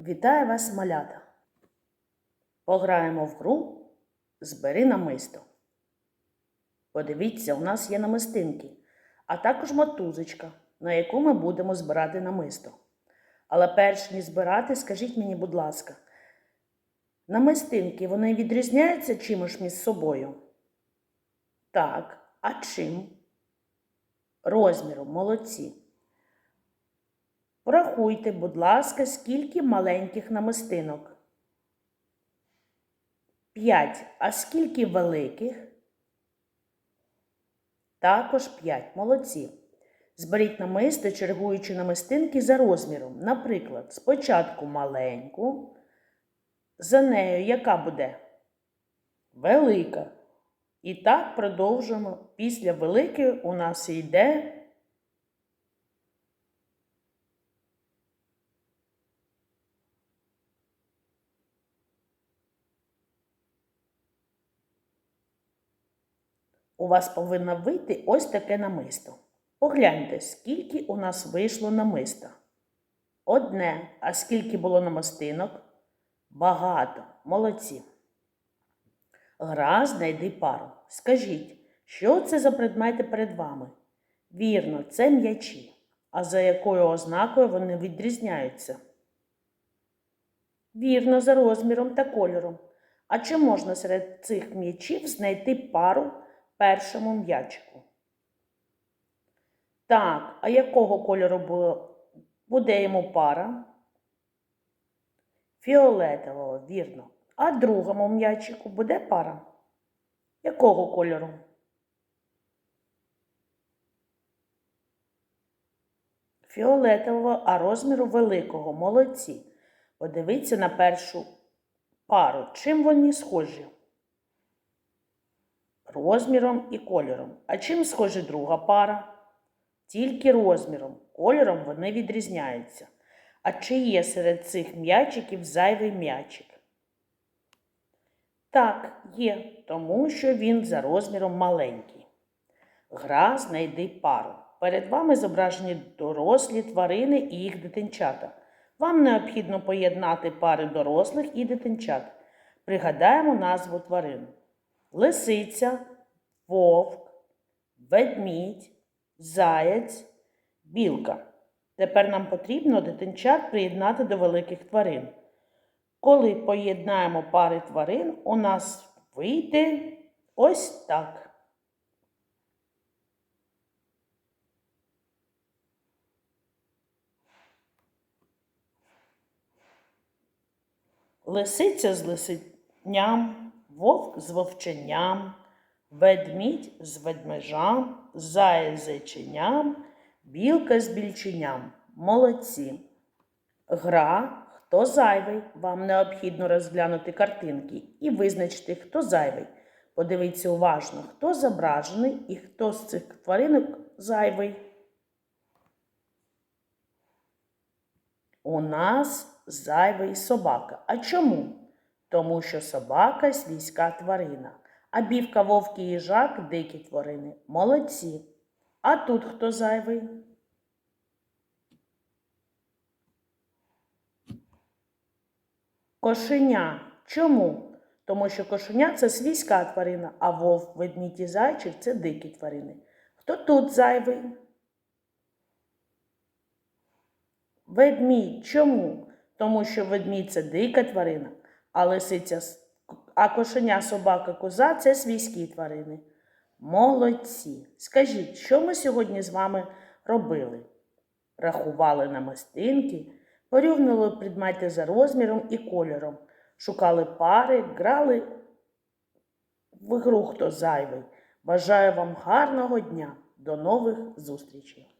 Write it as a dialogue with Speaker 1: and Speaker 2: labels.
Speaker 1: Вітаю вас, малята! Пограємо в гру Збери намисто. Подивіться, у нас є намистинки, а також мотузочка, на яку ми будемо збирати намисто. Але перш ніж збирати, скажіть мені, будь ласка, намистинки вони відрізняються чимось між собою? Так, а чим? Розміром, молодці. Порахуйте, будь ласка, скільки маленьких намистинок. П'ять. А скільки великих? Також п'ять. Молодці. Зберіть намисто, чергуючи намистинки за розміром. Наприклад, спочатку маленьку. За нею яка буде? Велика. І так продовжуємо. Після великої у нас йде У вас повинно вийти ось таке намисто. Погляньте, скільки у нас вийшло намиста. Одне. А скільки було намистинок? Багато. Молодці. Гра знайди пару. Скажіть, що це за предмети перед вами? Вірно, це м'ячі. А за якою ознакою вони відрізняються? Вірно, за розміром та кольором. А чи можна серед цих м'ячів знайти пару першому м'ячику? Так, а якого кольору буде йому пара? Фіолетового, вірно. А другому м'ячику буде пара? Якого кольору? Фіолетового, а розміру великого. Молодці. Подивіться на першу пару. Чим вони схожі? Розміром і кольором. А чим схожі друга пара? Тільки розміром. Кольором вони відрізняються. А чи є серед цих м'ячиків зайвий м'ячик? Так, є, тому що він за розміром маленький. Гра знайди пару. Перед вами зображені дорослі тварини і їх дитинчата. Вам необхідно поєднати пари дорослих і дитинчат. Пригадаємо назву тварин: лисиця, вовк, ведмідь, заяць, білка. Тепер нам потрібно дитинчат приєднати до великих тварин. Коли поєднаємо пари тварин, у нас вийде ось так. Лисиця з лисиням, вовк з вовченням, ведмідь з ведмежам, заєць з зайченям, білка з більченям. Молодці. Гра Хто зайвий? Вам необхідно розглянути картинки і визначити, хто зайвий. Подивіться уважно, хто зображений і хто з цих тваринок зайвий. У нас зайвий собака. А чому? Тому що собака свійська тварина, а бівка, вовк і їжак дикі тварини. Молодці. А тут хто зайвий? Кошеня. Чому? Тому що кошеня це свійська тварина, а вовк, ведмідь і зайчик це дикі тварини. Хто тут зайвий? Ведмідь. Чому? Тому що ведмідь це дика тварина, а лисиця, а кошеня, собака, коза це свійські тварини. Молодці. Скажіть, що ми сьогодні з вами робили? Рахували намистинки, порівнювали предмети за розміром і кольором, шукали пари, грали в ігру хто зайвий. Бажаю вам гарного дня. До нових зустрічей!